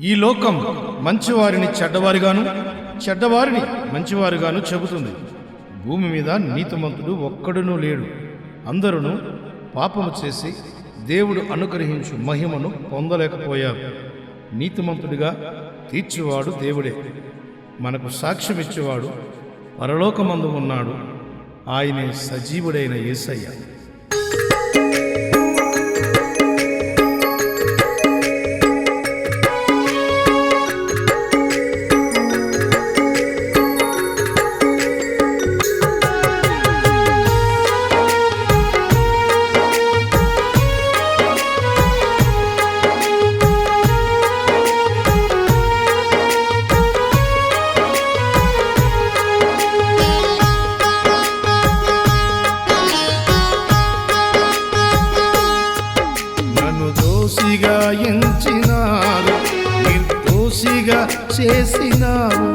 ఈ లోకం మంచివారిని చెడ్డవారిగాను చెడ్డవారిని మంచివారుగాను చెబుతుంది. భూమి మీద నీతిమంతుడు ఒక్కడునూ లేడు. అందరూ పాపము చేసి దేవుడు అనుగ్రహించు మహిమను పొందలేకపోయారు. నీతిమంతుడిగా తీర్చేవాడు దేవుడే. మనకు సాక్ష్యమిచ్చేవాడు పరలోకమందు ఉన్నాడు. ఆయనే సజీవుడైన ఏసయ్య. నిర్దోషిగా ఎంచినారు నిర్దోషిగా చేసినారు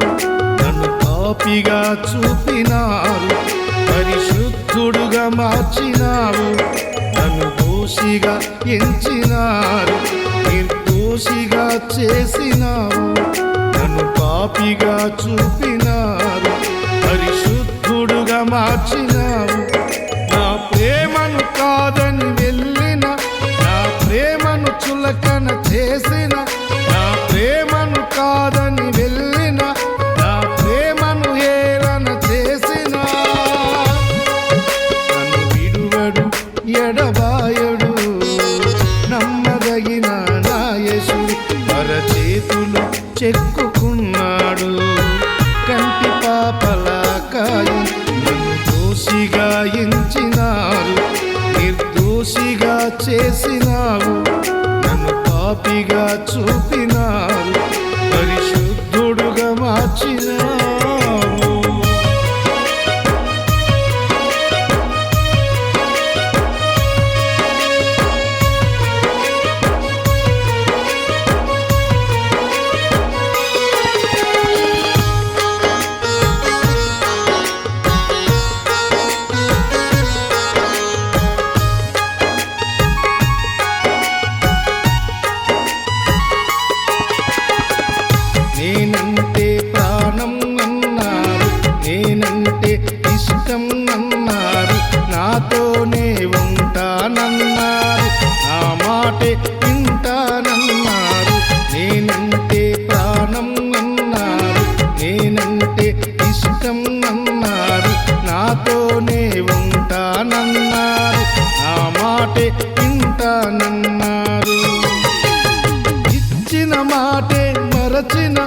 నన్ను పాపిగా చూపినారు పరిశుద్ధుడుగా మార్చినావు నన్ను దోషిగా ఎంచినారు నిర్దోషిగా చేసినావు నన్ను పాపిగా చూపినారు పరిశుద్ధుడుగా మార్చినావు కాదని వెళ్ళిన నా ప్రేమను హేళన చేసిన. నన్ను విడువడు ఎడబాయడు నమ్మదగిన నాయసుడు చేతులు చెక్కుకున్నాడు. కంటి పాపల కాయి నన్ను దోషిగా ఎంచినారు నిర్దోషిగా చేసినావు నన్ను పాపిగా చూపినారు. వింటానన్నారు నేనంటే ప్రాణం అన్నారు. నేనంటే ఇష్టం అన్నారు. నాతోనే ఉంటానన్నారు. నా మాటే వింటానన్నారు ఇచ్చిన మాటే మరచిన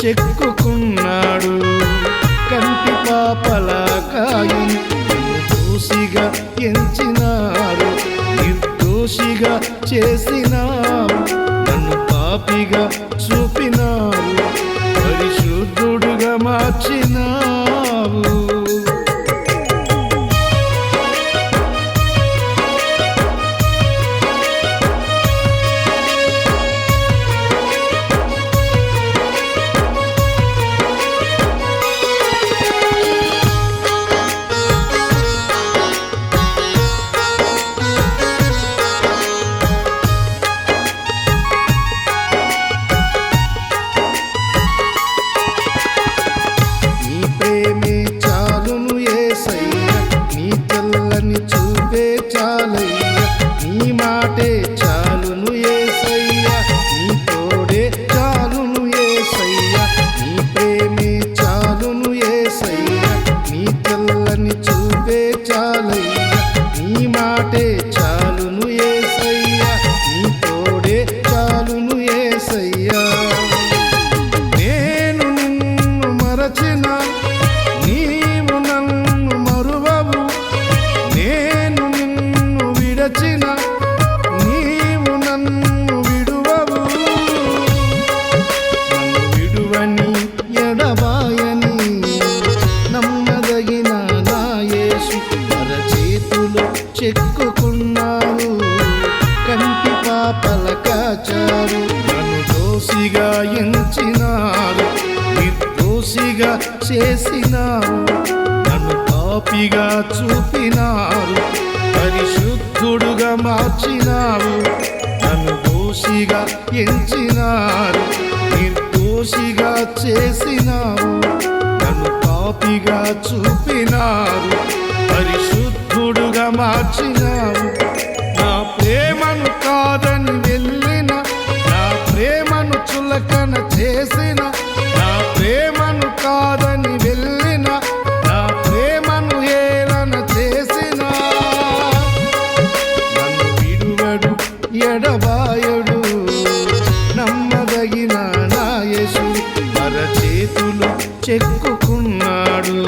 చెక్కుకున్నాడు. కంటి పాపల కాయం దోషిగా ఎంచినారు నిర్దోషిగా చేసినారు నన్ను పాపిగా చూపినారు పరిశుద్ధుడుగా మార్చినా నీ దోషిగా ఎంచినారు నిర్దోషిగా చేసినారు నన్ను పాపిగా చూపినారు పరిశుద్ధుడుగా మార్చినారు నన్ను దోషిగా ఎంచినారు నిర్దోషిగా చేసినారు నన్ను పాపిగా చూపినారు పరిశుద్ధుడుగా మార్చినారు. యేసు చేతులు చెక్కుకున్నాడు.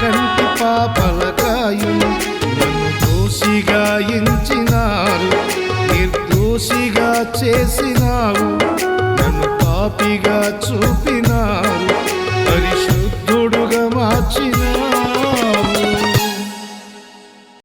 కంటి పాపలకాయులు నన్ను దోషిగా ఎంచినారు. నిర్దోషిగా చేసినావు. నన్ను పాపిగా చూపినావు.